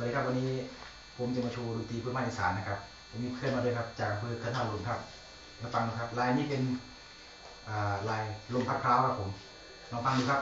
วัสดีครับวันนี้ผมจะมาโชว์ดนตรีพื้นบ้านอีสานนะครับ ผมมีเพื่อนมาด้วยครับจากอำเภอขันทารุนครับมาฟังนะครับลายนี้เป็นลายลมพัดพร้าวครับผมลองฟังดูครับ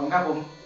ขอบคุณครับผม